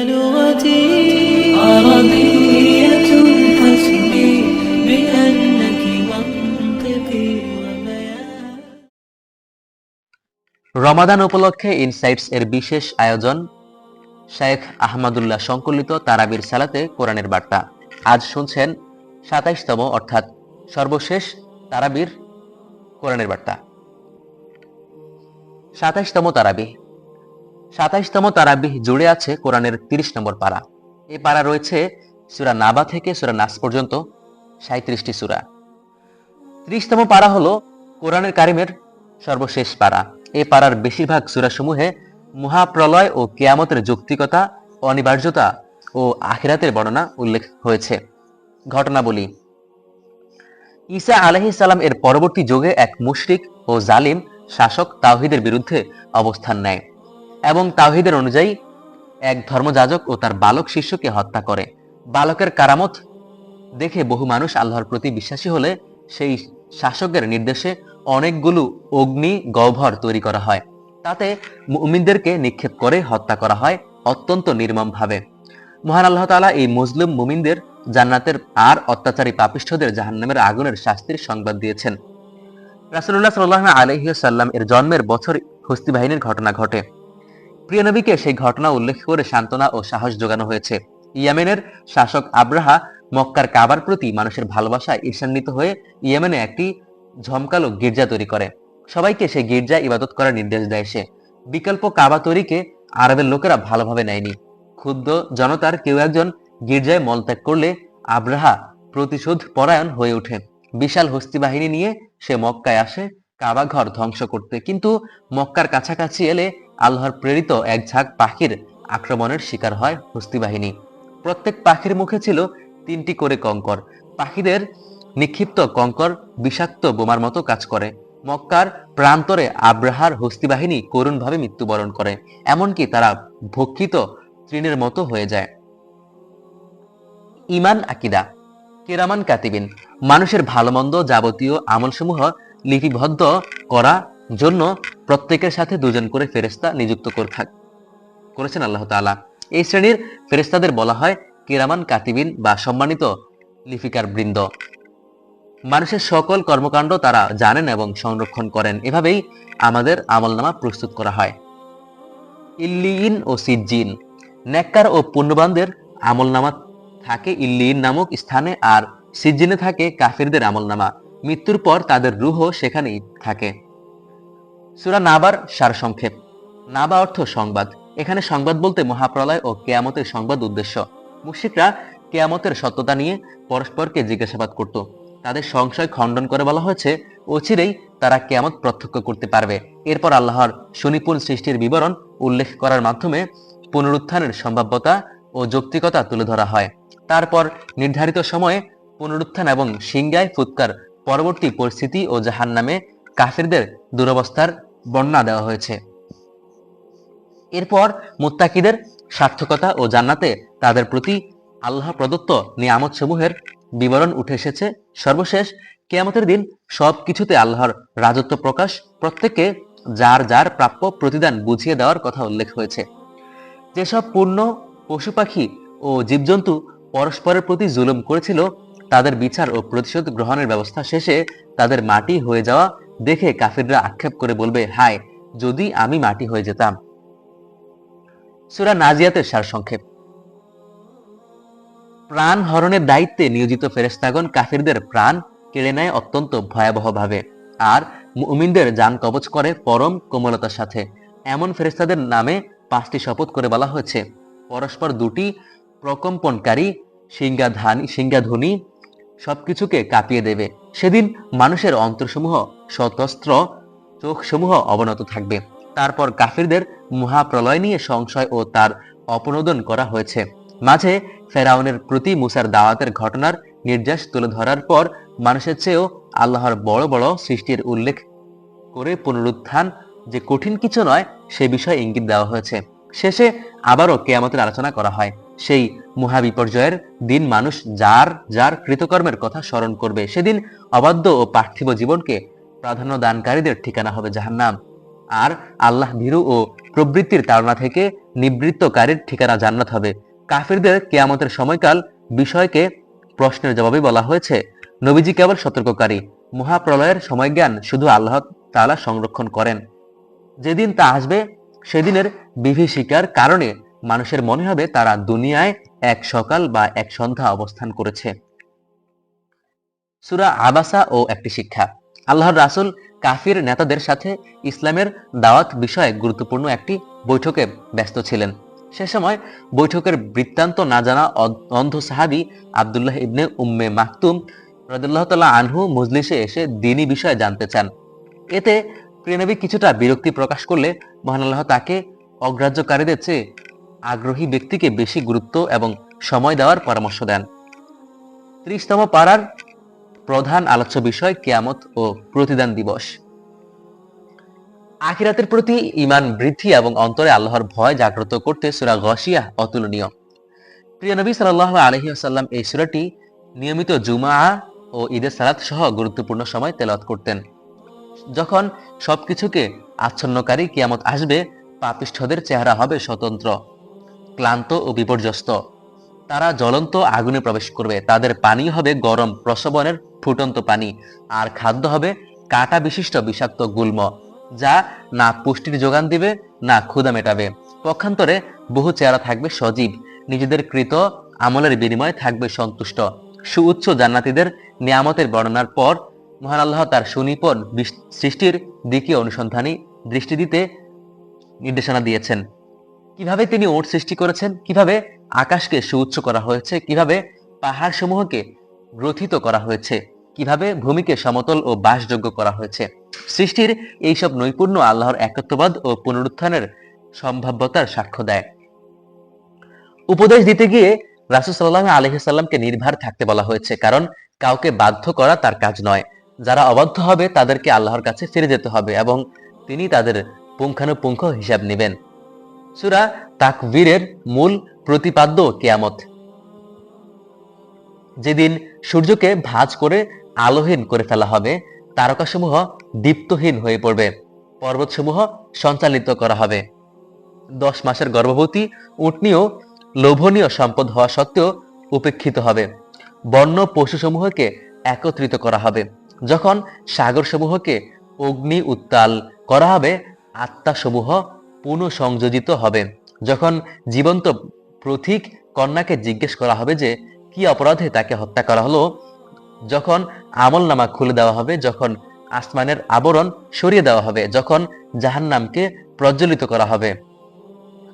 لغتي عربية حسبي بأنك منطقي وبيان রমাদান উপলক্ষে ইনসাইটস এর বিশেষ আয়োজন শেখ আহমদুল্লাহ সংকলিত তারাবির সালাতে কোরআনের বার্তা আজ শুনছেন সাতাইশতম অর্থাৎ সর্বশেষ তারাবির কোরআনের বার্তা সাতাইশতম তারাবি সাতাইশতম তারাবিহ জুড়ে আছে কোরআনের তিরিশ নম্বর পারা। এ পারা রয়েছে সুরা নাবা থেকে সুরা নাস পর্যন্ত সাঁত্রিশটি সুরা। ত্রিশতম পারা হলো কোরআনের কারিমের সর্বশেষ পারা। এ পাড়ার বেশিরভাগ সূরাসমূহে মহাপ্রলয় ও কেয়ামতের যৌক্তিকতা, অনিবার্যতা ও আখিরাতের বর্ণনা উল্লেখ হয়েছে। ঘটনাবলী। ঈসা আলহি সালাম এর পরবর্তী যুগে এক মুশরিক ও জালিম শাসক তাওহিদের বিরুদ্ধে অবস্থান নেয়। এবং তাওহিদের অনুযায়ী এক ধর্মযাজক ও তার বালক শিষ্যকে হত্যা করে। বালকের কারামত দেখে বহু মানুষ আল্লাহর প্রতি বিশ্বাসী হলে সেই শাসকের নির্দেশে অনেকগুলো অগ্নি গহ্বর তৈরি করা হয়। তাতে মুমিনদেরকে নিক্ষেপ করে হত্যা করা হয় অত্যন্ত নির্মমভাবে। মহান আল্লাহ তাআলা এই মুসলিম মুমিনদের জান্নাতের আর অত্যাচারী পাপিষ্ঠদের জাহান্নামের আগুনের শাস্তির সংবাদ দিয়েছেন। রাসূলুল্লাহ সাল্লাল্লাহু আলাইহি সাল্লাম এর জন্মের বছর হস্তি বাহিনীর ঘটনা ঘটে। প্রিয় নবীকে সেই ঘটনা উল্লেখ করে সান্ত্বনা ও সাহস যোগানো হয়েছে। ইয়েমেনের শাসক আব্রাহা মক্কার কাবার প্রতি মানুষের ভালোবাসায় ঈর্ষান্বিত হয়ে ইয়েমেনে একটি ঝমকালো গির্জা তৈরি করে। সবাইকে সেই গির্জা ইবাদত করার নির্দেশ দেয় সে। বিকল্প কাবা তৈরিকে আরবের লোকেরা ভালোভাবে নেয়নি। ক্ষুদ্র জনতার কেউ একজন গির্জায় মলত্যাগ করলে আব্রাহা প্রতিশোধ পরায়ণ হয়ে ওঠে। বিশাল হস্তি বাহিনী নিয়ে সে মক্কায় আসে কাবা ঘর ধ্বংস করতে। কিন্তু মক্কার কাছাকাছি এলে আল্লাহর প্রেরিত এক ঝাঁক পাখির আক্রমণের শিকার হয় হস্তি বাহিনী। প্রত্যেক পাখির মুখে ছিল তিনটি করে কঙ্কর। পাখিদের নিক্ষিপ্ত কঙ্কর বিষাক্ত বোমার মতো কাজ করে। মক্কার প্রান্তরে আব্রাহার হস্তি বাহিনী করুণভাবে মৃত্যুবরণ করে, এমনকি তারা ভক্ষিত তৃণের মতো হয়ে যায়। ইমান আকিদা, কেরামান কাতিবিন, মানুষের ভালো মন্দ যাবতীয় আমলসমূহ লিপিবদ্ধ করা জন্য প্রত্যেকের সাথে দুজন করে ফেরেস্তা নিযুক্ত করে থাক করেছেন আল্লাহ তাআলা। এই শ্রেণির ফেরেস্তাদের বলা হয় কেরামান কাতিবিন বা সম্মানিত লিপিকার বৃন্দ। মানুষের সকল কর্মকাণ্ড তারা জানেন এবং সংরক্ষণ করেন। এভাবেই আমাদের আমলনামা প্রস্তুত করা হয়। ইল্লিইন ও সিজ্জিন। নেককার ও পুণ্যবানদের আমলনামা থাকে ইল্লিইন নামক স্থানে আর সিজ্জিনে থাকে কাফিরদের আমলনামা। মৃত্যুর পর তাদের রুহ সেখানেই থাকে। সুরা নাবার সারসংক্ষেপ নাবা অর্থ সংবাদ। এখানে সংবাদ বলতে মহাপ্রলয় ও কেয়ামতের সংবাদ উদ্দেশ্য। মুশিকরা কেয়ামতের সত্যতা নিয়ে পরস্পরকে জিজ্ঞাসাবাদ করত। তাদের সংশয় খণ্ডন করে বলা হয়েছে, অচিরেই তারা কেয়ামত প্রত্যক্ষ করতে পারবে। এরপর আল্লাহর সুনিপুণ সৃষ্টির বিবরণ উল্লেখ করার মাধ্যমে পুনরুত্থানের সম্ভাব্যতা ও যৌক্তিকতা তুলে ধরা হয়। তারপর নির্ধারিত সময়ে পুনরুত্থান এবং সিংগায় ফুৎকার, পরবর্তী পরিস্থিতি ও জাহান নামে কাফিরদের দুরবস্থার বর্ণনা দেওয়া হয়েছে। এরপর মুত্তাকিদের সার্থকতা ও জান্নাতে তাদের প্রতি আল্লাহ প্রদত্ত নিয়ামত সমূহের বিবরণ উঠে এসেছে। সর্বশেষ কেয়ামতের দিন সব কিছুতে আল্লাহর রাজত্ব প্রকাশ, প্রত্যেককে যার যার প্রাপ্য প্রতিদান বুঝিয়ে দেওয়ার কথা উল্লেখ হয়েছে। যেসব পূর্ণ পশু পাখি ও জীবজন্তু পরস্পরের প্রতি জুলুম করেছিল, তাদের বিচার ও প্রতিশোধ গ্রহণের ব্যবস্থা শেষে তাদের মাটি হয়ে যাওয়া দেখে কাফিররা আক্ষেপ করে বলবে, হায়, যদি আমি মাটি হয়ে যেতাম। সুরা নাজিয়াতের সারসংক্ষেপ প্রাণ হরণের দায়িত্বে নিয়োজিত ফেরেস্তাগণ কাফিরদের প্রাণ কেড়ে নেয় অত্যন্ত ভয়াবহভাবে। আর মুমিনদের যান কবচ করে পরম কোমলতার সাথে। এমন ফেরেস্তাদের নামে পাঁচটি শপথ করে বলা হয়েছে। পরস্পর দুটি প্রকম্পনকারী সিংহাধানী সিংহাধ্বনি সবকিছুকে কাঁপিয়ে দেবে। সেদিন মানুষের অন্তরসমূহ সতস্ত্র চোখসমূহ অবনত থাকবে। তারপর কাফিরদের মহাপ্রলয় নিয়ে সংশয় ও তার অপনোদন করা হয়েছে। মাঝে ফেরাউনের প্রতি মুসার দাওয়াতের ঘটনার নির্যাস তুলে ধরার পর মানুষের চেয়েও আল্লাহর বড় বড় সৃষ্টির উল্লেখ করে পুনরুত্থান যে কঠিন কিছু নয়, সে বিষয়ে ইঙ্গিত দেওয়া হয়েছে। শেষে আবারও কেয়ামতের আলোচনা করা হয়। সেই মহাবিপর্যয়ের দিন মানুষ যার যার কৃতকর্মের কথা স্মরণ করবে, সেদিন অবাধ্য ও পার্থিব জীবনকে প্রাধান্য দানকারীদের ঠিকানা হবে জাহান্নাম। আর আল্লাহ ভীরু ও প্রবৃত্তির তাড়না থেকে নিবৃত্তকারীর ঠিকানা জান্নাত হবে। কাফিরদের কেয়ামতের সময়কাল বিষয়কে প্রশ্নের জবাবে বলা হয়েছে। নবীজি কেবল সতর্ককারী। মহাপ্রলয়ের সময়জ্ঞান শুধু আল্লাহ তাআলা সংরক্ষণ করেন। যেদিন তা আসবে, সেদিনের বিভীষিকার কারণে মানুষের মনে হবে তারা দুনিয়ায় এক সকাল বা এক সন্ধ্যা অবস্থান করেছে। সুরা আবাসা ও একটি শিক্ষা। আল্লাহর রাসূল কাফির নেতাদের সাথে ইসলামের দাওয়াত বিষয়ে গুরুত্বপূর্ণ একটি বৈঠকে ব্যস্ত ছিলেন। সে সময় বৈঠকের বৃত্তান্ত না জানা অন্ধ সাহাবি আব্দুল্লাহ ইবনে উম্মে মাকতুম রাদিয়াল্লাহু তাআলা আনহু মজলিসে এসে দিনী বিষয়ে জানতে চান। এতে প্রিয়নবী কিছুটা বিরক্তি প্রকাশ করলে মহান আল্লাহ তাকে অগ্রাহ্যকারীদের চেয়ে আগ্রহী ব্যক্তিকে বেশি গুরুত্ব এবং সময় দেওয়ার পরামর্শ দেন। ত্রিশতম পাড়ার প্রধান আলোচ্য বিষয় কেয়ামত ও প্রতিদান দিবস। আখিরাতের প্রতি ইমান বৃদ্ধি এবং অন্তরে আল্লাহর ভয় জাগ্রত করতে সুরা গসিয়া অতুলনীয়। প্রিয় নবী সাল্লাহ আলহি আসাল্লাম এই সুরাটি নিয়মিত জুমা ও ঈদের সালাত সহ গুরুত্বপূর্ণ সময় তেলাওয়াত করতেন। যখন সবকিছুকে আচ্ছন্নকারী কিয়ামত আসবে, পাপিষ্ঠদের চেহারা হবে স্বতন্ত্র, ক্লান্ত ও বিপর্যস্ত। তারা জ্বলন্ত আগুনে প্রবেশ করবে। তাদের পানি হবে গরম প্রসবনের ফুটন্ত পানি, আর খাদ্য হবে কাটা বিশিষ্ট বিষাক্ত গুল্ম, যা না পুষ্টির যোগান দিবে, না ক্ষুদা মেটাবে। পক্ষান্তরে বহু চেহারা থাকবে সজীব, নিজেদের কৃত আমলের বিনিময়ে থাকবে সন্তুষ্ট। সুউচ্চ জান্নাতিদের নিয়ামতের বর্ণনার পর মহান আল্লাহ তার সুনিপন সৃষ্টির দিকে অনুসন্ধানী দৃষ্টি দিতে নির্দেশনা দিয়েছেন। কীভাবে তিনি ওট সৃষ্টি করেছেন? কীভাবে আকাশকে সুউচ্চ করা হয়েছে। কীভাবে? পাহাড় সমূহকে গ্রথিত করা হয়েছে। কীভাবে? ভূমিকে সমতল ও বাসযোগ্য করা হয়েছে। সৃষ্টির এইসব নৈপুণ্য আল্লাহর একত্ববাদ ও পুনরুত্থানের সম্ভাব্যতার সাক্ষ্য দেয়। উপদেশ দিতে গিয়ে রাসুল সাল্লাহ আলহিসাল্লামকে নির্ভার থাকতে বলা হয়েছে, কারণ কাউকে বাধ্য করা তার কাজ নয়। যারা অবাধ্য হবে, তাদেরকে আল্লাহর কাছে ফিরে যেতে হবে এবং তিনি তাদের পুঙ্খানুপুঙ্খ হিসাব নেবেন। সুরা তাকবীরের মূল প্রতিপাদ্য কেয়ামত। যেদিন সূর্যকে ভাঁজ করে আলোহীন করে ফেলা হবে, তারকাসমূহ দীপ্তহীন হয়ে পড়বে। পর্বতসমূহ সঞ্চালিত করা হবে। দশ মাসের গর্ভবতী উটনিও লোভনীয় সম্পদ হওয়া সত্ত্বেও উপেক্ষিত হবে। বন্য পশুসমূহকে একত্রিত করা হবে। যখন সাগরসমূহকে অগ্নি উত্তাল করা হবে, আত্মাসমূহ পুনঃসংযোজিত হবে। যখন জীবন্ত প্রথিক কন্যাকে জিজ্ঞেস করা হবে যে, কি অপরাধে তাকে হত্যা করা হলো? যখন আমল নামা খুলে দেওয়া হবে, যখন আসমানের আবরণ সরিয়ে দেওয়া হবে, যখন জাহান্নামকে প্রজ্বলিত করা হবে,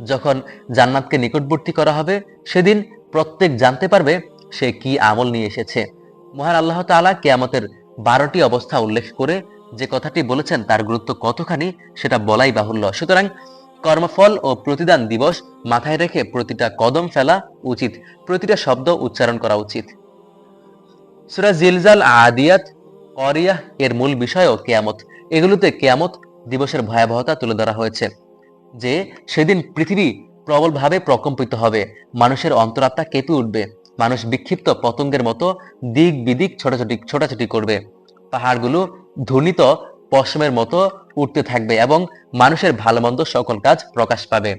যখন জান্নাতকে নিকটবর্তী করা হবে, সেদিন প্রত্যেক জানতে পারবে সে কি আমল নিয়ে এসেছে। মহান আল্লাহ তাআলা কেয়ামতের বারোটি অবস্থা উল্লেখ করে যে কথাটি বলেছেন, তার গুরুত্ব কতখানি সেটা বলাই বাহুল্য। সুতরাং কর্মফল ও প্রতিদান দিবস মাথায় রেখে প্রতিটা কদম ফেলা উচিত, প্রতিটা শব্দ উচ্চারণ করা উচিত। সুরা জিলজাল আদিয়াত, অরিয়াহ এর মূল বিষয়ও কেয়ামত। এগুলোতে কেয়ামত দিবসের ভয়াবহতা তুলে ধরা হয়েছে, যে সেদিন পৃথিবী প্রবলভাবে প্রকম্পিত হবে, মানুষের অন্তরাত্মা কেঁপে উঠবে, মানুষ বিক্ষিপ্ত পতঙ্গের মতো দিক বিদিক ছোটাছুটি ছোটাছুটি করবে। পাহাড়গুলো ধ্বনিত পশমের মতো উঠতে থাকবে এবং মানুষের ভালো মন্দ সকল কাজ প্রকাশ পাবে।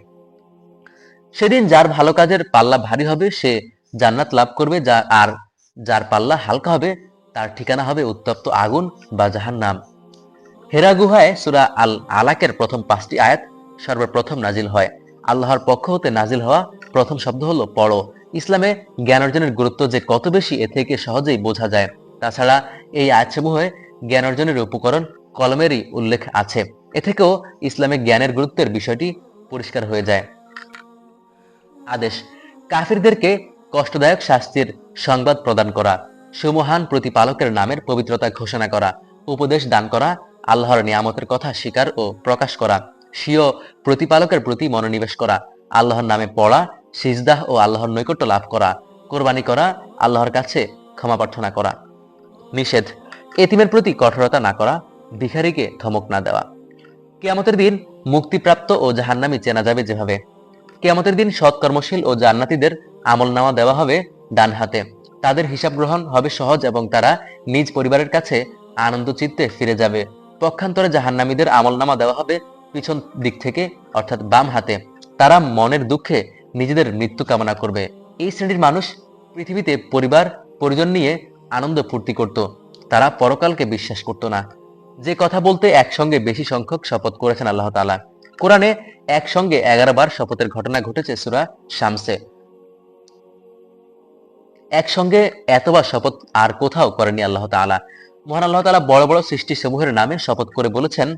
সেদিন যার ভালো কাজের পাল্লা ভারী হবে, সে জান্নাত লাভ করবে, যা আর যার পাল্লা হালকা হবে, তার ঠিকানা হবে উত্তপ্ত আগুন বা জাহান্নাম। হেরা গুহায় সুরা আল আলাকের প্রথম পাঁচটি আয়াত সর্বপ্রথম নাজিল হয়। আল্লাহর পক্ষ হতে নাজিল হওয়া প্রথম শব্দ হলো পড়ো। ইসলামে জ্ঞান অর্জনের গুরুত্ব যে কত বেশি, এ থেকে সহজেই বোঝা যায়। তাছাড়া এই আয়াতসমূহে জ্ঞান অর্জনের উপকরণ কলমেরই উল্লেখ আছে। এ থেকেও ইসলামে জ্ঞানের গুরুত্বের বিষয়টি পরিষ্কার হয়ে যায়। আদেশ, কাফিরদেরকে কষ্টদায়ক শাস্তির সংবাদ প্রদান করা, সুমহান প্রতিপালকের নামের পবিত্রতা ঘোষণা করা, উপদেশ দান করা, আল্লাহর নিয়ামতের কথা স্বীকার ও প্রকাশ করা, স্বীয় প্রতিপালকের প্রতি মনোনিবেশ করা, আল্লাহর নামে পড়া, সিজদাহ ও আল্লাহর নৈকট্য লাভ করা, কোরবানি করা, আল্লাহর কাছে ক্ষমা প্রার্থনা করা। নিষেধ, এতিমের প্রতি কঠোরতা না করা ভিখারিকে ধমক না দেওয়া। কেয়ামতের দিন মুক্তিপ্রাপ্ত ও জাহান্নামি চেনা যাবে যেভাবে। কেয়ামতের দিন সৎকর্মশীল ও জান্নাতীদের আমল নামা দেওয়া হবে ডান হাতে। তাদের হিসাব গ্রহণ হবে সহজ এবং তারা নিজ পরিবারের কাছে আনন্দ চিত্তে ফিরে যাবে। পক্ষান্তরে জাহান্নামীদের আমল নামা দেওয়া হবে পিছন দিক থেকে, অর্থাৎ বাম হাতে। তারা মনের দুঃখে নিজেদের মৃত্যু কামনা করবে। এই শ্রেণির মানুষ পৃথিবীতে পরিবার, পরিজন নিয়ে আনন্দ ফুর্তি করত। তারা পরকালকে বিশ্বাস করত না। যে কথা বলতে একসঙ্গে বেশি সংখ্যক শপথ করেছেন আল্লাহ তাআলা। কোরআনে একসঙ্গে এগারো বার শপথের ঘটনা ঘটেছে সুরা শামসে। একসঙ্গে এতবার শপথ আর কোথাও করেনি আল্লাহ তাআলা। মহান আল্লাহ তাআলা বড় বড় সৃষ্টি সমূহের নামে শপথ করে বলেছেন,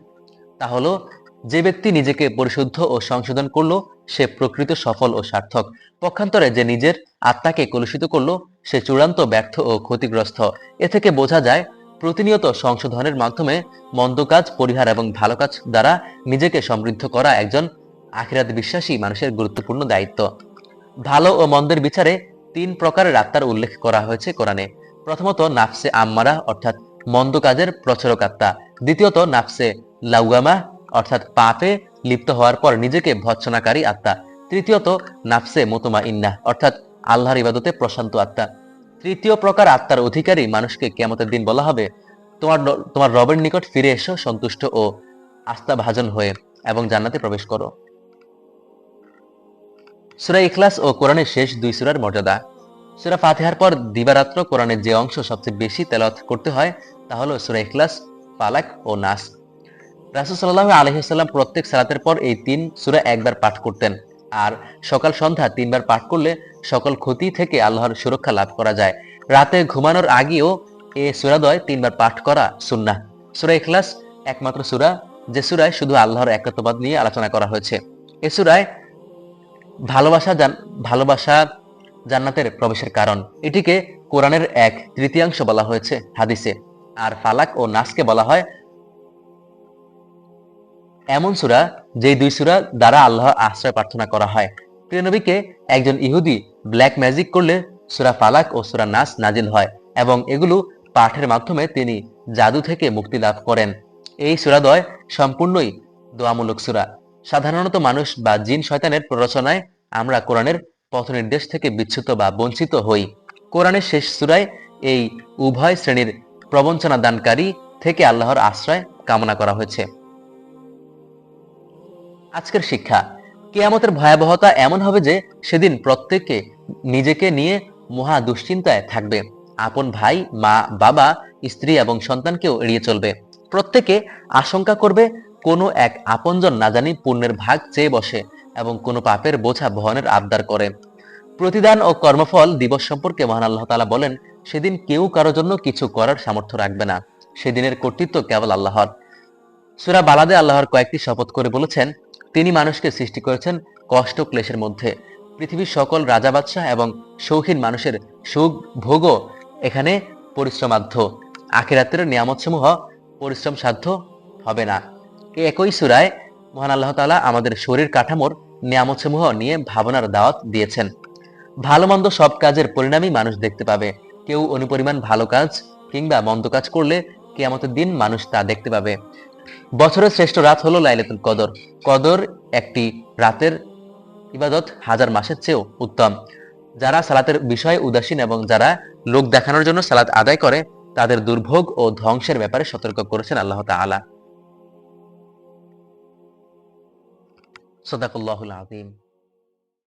তা হলো, যে ব্যক্তি নিজেকে পরিশুদ্ধ ও সংশোধন করল, সে প্রকৃত সফল ও সার্থক। পক্ষান্তরে যে নিজের আত্মাকে কলুষিত করল, সে চূড়ান্ত ব্যর্থ ও ক্ষতিগ্রস্ত। এ থেকে বোঝা যায় প্রতিনিয়ত সংশোধনের মাধ্যমে মন্দ কাজ, পরিহার এবং ভালো কাজ দ্বারা নিজেকে সমৃদ্ধ করা একজন আখিরাত বিশ্বাসী মানুষের গুরুত্বপূর্ণ দায়িত্ব। ভালো ও মন্দের বিচারে তিন প্রকারের আত্মার উল্লেখ করা হয়েছে কোরআনে। প্রথমত, নাফসে আম্মারা, অর্থাৎ মন্দ কাজের প্রচারক আত্মা। দ্বিতীয়ত, নাফসে লাউগামা, অর্থাৎ পাপে লিপ্ত হওয়ার পর নিজেকে ভৎসনাকারী আত্মা। তৃতীয়ত, নাফসে মোতমা ইন্না অর্থাৎ আল্লাহর ইবাদতে প্রশান্ত আত্মা। তৃতীয় প্রকার আত্মার অধিকারী মানুষকে কেমতের দিন বলা হবে, তোমার তোমার রবের নিকট ফিরে এসো সন্তুষ্ট ও আস্থাভাজন হয়ে এবং জান্নাতে প্রবেশ করো। সূরা ইখলাস ও কোরআনের শেষ দুই সূরার মর্যাদা। সূরা ফাতিহার পর দিবারাত্র কোরআনের যে অংশ সবচেয়ে বেশি তেলাওয়াত করতে হয়, তা হলো সূরা ইখলাস, ফালাক ও নাস। রাসূল সাল্লাল্লাহু আলাইহি প্রত্যেক সালাতের পর এই তিন সূরা একবার পাঠ করতেন, আর সকাল সন্ধ্যা তিনবার পাঠ করলে সকল ক্ষতি থেকে আল্লাহর সুরক্ষা লাভ করা যায়। রাতে ঘুমানোর আগেও এ সূরাদয় তিনবার পাঠ করা সুন্নাহ। সূরা ইখলাস একমাত্র সূরা, যে সূরায় শুধু আল্লাহর একত্ববাদ নিয়ে আলোচনা করা হয়েছে। এ সূরায় ভালোবাসা ভালোবাসা জান্নাতের প্রবেশের কারণ। এটিকে কোরআনের এক তৃতীয়াংশ বলা হয়েছে হাদিসে। আর ফালাক ও নাসকে বলা হয় এমন সুরা, যেই দুই সূরা দ্বারা আল্লাহ আশ্রয় প্রার্থনা করা হয়। প্রিয় নবীকে একজন ইহুদি ব্ল্যাক ম্যাজিক করলে সূরা ফালাক ও সূরা নাস নাজিল হয় এবং এগুলো পাঠের মাধ্যমে তিনি জাদু থেকে মুক্তি লাভ করেন। এই সূরাদয় সম্পূর্ণই দোয়ামূলক সূরা। সাধারণত মানুষ বা জিন শয়তানের প্ররোচনায় আমরা কোরআনের পথ নির্দেশ থেকে বিচ্ছুত বা বঞ্চিত হই। কোরআনের শেষ সূরায় এই উভয় শ্রেণির প্রবঞ্চনা দানকারী থেকে আল্লাহর আশ্রয় কামনা করা হয়েছে। আজকের শিক্ষা কেয়ামতের ভয়াবহতা এমন হবে যে সেদিন প্রত্যেকে নিজেকে নিয়ে মহা দুশ্চিন্তায় থাকবে। আপন ভাই, মা, বাবা, স্ত্রী এবং সন্তানকেও এড়িয়ে চলবে। প্রত্যেকে আশঙ্কা করবে, কোনো এক আপনজন না জানি পুণ্যের ভাগ চেয়ে বসে এবং কোনো পাপের বোঝা বহনের আবদার করে। প্রতিদান ও কর্মফল দিবস সম্পর্কে মহান আল্লাহ তালা বলেন, সেদিন কেউ কারও জন্য কিছু করার সামর্থ্য রাখবে না। সেদিনের কর্তৃত্ব কেবল আল্লাহর। সূরা বালাদে আল্লাহর কয়েকটি শপথ করে বলেছেন তিনি মানুষকে সৃষ্টি করেছেন কষ্ট ক্লেশের মধ্যে। পৃথিবীর সকল রাজা বাদশাহ এবং শৌখিন মানুষের সুখ, ভোগও এখানে পরিশ্রমাধ্য আখিরাতের নিয়ামতসমূহ পরিশ্রম সাধ্য হবে না। এই একই সুরায় মহান আল্লাহ তাআলা আমাদের শরীর কাঠামোর নিয়ামতসমূহ নিয়ে ভাবনার দাওয়াত দিয়েছেন। ভালো মন্দ সব কাজের পরিণামই মানুষ দেখতে পাবে। কেউ অনুপরিমাণ ভালো কাজ কিংবা মন্দ কাজ করলে কেয়ামতের দিন মানুষ তা দেখতে পাবে। বছরের শ্রেষ্ঠ রাত হলো লাইলাতুল কদর। কদর একটি রাতের ইবাদত হাজার মাসের চেয়েও উত্তম। যারা সালাতের বিষয়ে উদাসীন এবং যারা লোক দেখানোর জন্য সালাত আদায় করে, তাদের দুর্ভোগ ও ধ্বংসের ব্যাপারে সতর্ক করেছেন আল্লাহ তালা সদাকুল্লাহুল আযীম।